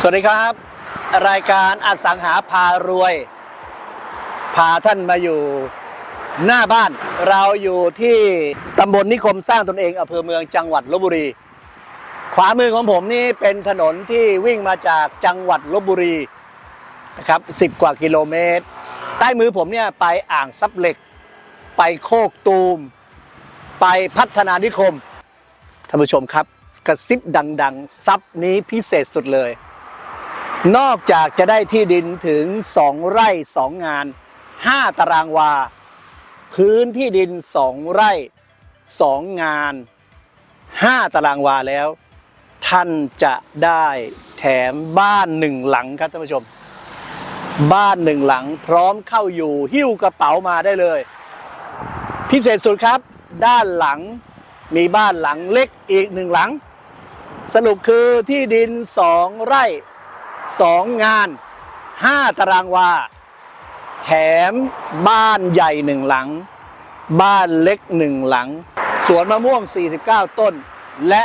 สวัสดีครับ รายการอสังหาพารวย พาท่านมาอยู่หน้าบ้าน เราอยู่ที่ตำบลนิคมสร้างตนเองอำเภอเมืองจังหวัดลบบุรี ขวามือของผมนี่เป็นถนนที่วิ่งมาจากจังหวัดลบบุรีนะครับ10กว่ากิโลเมตร ใต้มือผมเนี่ยไปอ่างซับเหล็ก ไปโคกตูม ไปพัฒนานิคมท่านผู้ชมครับกระซิบดัง ๆ ซับนี้พิเศษสุดเลย นอกจากจะได้ที่ดินถึง 2 ไร่ 2 งาน 5 ตารางวา พื้นที่ดิน 2 ไร่ 2 งาน 5 ตารางวาแล้ว ท่านจะได้แถมบ้านหนึ่งหลังครับท่านผู้ชม บ้านหนึ่งหลังพร้อมเข้าอยู่หิ้วกระเป๋ามาได้เลย พิเศษสุดครับ ด้านหลังมีบ้านหลังเล็กอีกหนึ่งหลัง สรุปคือที่ดินสองไร่ สองงานห้าตารางวา แถมบ้านใหญ่หนึ่งหลัง บ้านเล็กหนึ่งหลัง สวนมะม่วง 49 ต้น และ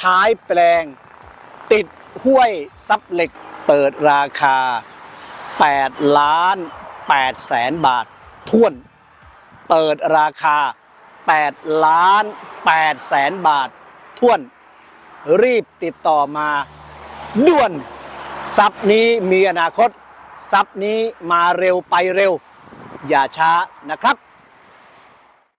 ท้ายแปลง ติดห้วยซับเหล็กเปิดราคา 8 ล้าน8แสนบาทท่วน เปิดราคา 8 ล้าน8แสนบาทท่วน รีบติดต่อมาด่วน ทรัพย์นี้มีอนาคต ทรัพย์นี้มาเร็วไปเร็ว อย่าช้านะครับ